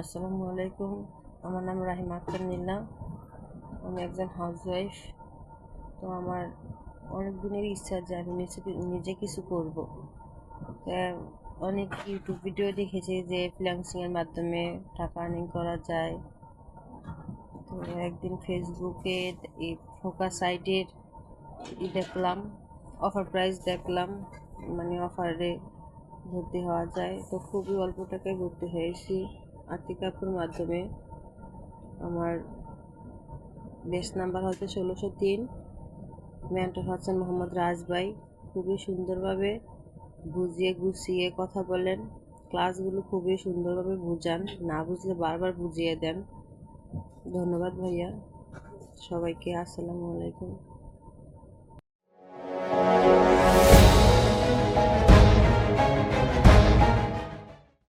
আসসালামু আলাইকুম। আমার নাম রাহিমা আক্তার নীলা আমি একজন হাউসওয়াইফ তো আমার অনেক দিনের ইচ্ছা যে আমি নিজে নিজে কিছু করব। অনেক ইউটিউব ভিডিও দেখেছি যে ফ্রিল্যান্সিংয়ের মাধ্যমে টাকা আর্নিং করা যায়। তো একদিন ফেসবুকে এই ফোকাস সাইটের ই দেখলাম অফার প্রাইস দেখলাম মানে অফারে ভর্তি হওয়া যায়। তো খুবই অল্প টাকায় ভর্তি হয়েছি। আর্থিক অ্যাপের মাধ্যমে আমার বেস নাম্বার হচ্ছে ষোলোশো তিন। মেন্টর হচ্ছেন মোহাম্মদ রাজবাই খুবই সুন্দরভাবে বুঝিয়ে গুছিয়ে কথা বলেন। ক্লাসগুলো খুবই সুন্দরভাবে বুঝান। না বুঝলে বারবার বুঝিয়ে দেন। ধন্যবাদ ভাইয়া। সবাইকে আসসালামু আলাইকুম।